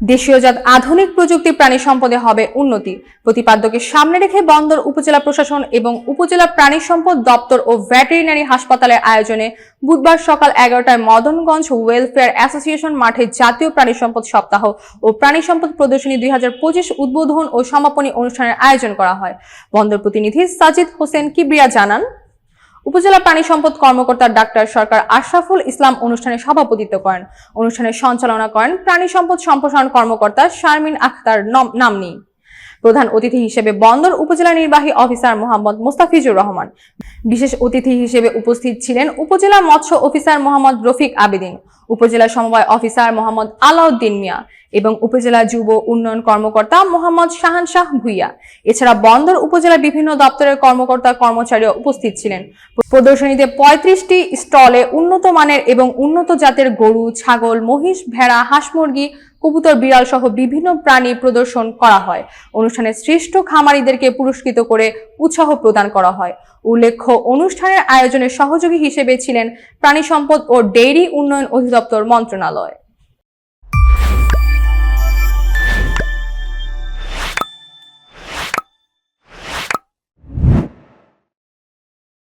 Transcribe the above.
দেশীয়জাত আধুনিক প্রযুক্তি প্রাণী সম্পদে হবে উন্নতি। প্রতিপাদ্যকে সামনে রেখে বন্দর, উপজেলা প্রশাসন এবং উপজেলা প্রাণী সম্পদ দপ্তর ও ভেটেরিনারি হাসপাতালের আয়োজনে বুধবার সকাল এগারোটায় মদনগঞ্জ ওয়েলফেয়ার অ্যাসোসিয়েশন মাঠে জাতীয় প্রাণী সম্পদ সপ্তাহ ও প্রাণী সম্পদ প্রদর্শনী দুই হাজার পঁচিশ উদ্বোধন ও সমাপনী অনুষ্ঠানের আয়োজন করা হয়। বন্দর প্রতিনিধি সাজিদ হোসেন কিবরিয়া জানান উপজেলা প্রাণী সম্পদ কর্মকর্তা ডাক্তার সরকার আশরাফুল ইসলাম অনুষ্ঠানে সভাপতিত্ব করেন। অনুষ্ঠানের সঞ্চালনা করেন প্রাণী সম্পদ সম্প্রসারণ কর্মকর্তা শারমিন আখতার নম- নামনি। প্রধান অতিথি হিসেবে বন্দর উপজেলা নির্বাহী অফিসার মোহাম্মদ মোস্তাফিজুর রহমান। বিশেষ অতিথি হিসেবে উপস্থিত ছিলেন উপজেলা মৎস্য অফিসার মোহাম্মদ রফিক আবেদিন। উপজেলা সমবায় অফিসার মোহাম্মদ আলাউদ্দিন মিয়া এবং উপজেলা যুব উন্নয়ন কর্মকর্তা মোহাম্মদ শাহান শাহ ভুইয়া। এছাড়া বন্দর উপজেলা বিভিন্ন দপ্তরের কর্মকর্তা কর্মচারীও উপস্থিত ছিলেন। প্রদর্শনীতে পঁয়ত্রিশটি স্টলে উন্নত মানের এবং উন্নত জাতের গরু, ছাগল, মহিষ, ভেড়া, হাঁস মুরগি, কবুতর, বিড়াল সহ বিভিন্ন প্রাণী প্রদর্শন করা হয়। অনুষ্ঠানে শ্রেষ্ঠ খামারিদেরকে পুরস্কৃত করে উৎসাহ প্রদান করা হয়। উল্লেখ্য, অনুষ্ঠানের আয়োজনে সহযোগী হিসেবে ছিলেন প্রাণী সম্পদ ও ডেইরি উন্নয়ন অধিদপ্তর মন্ত্রণালয়।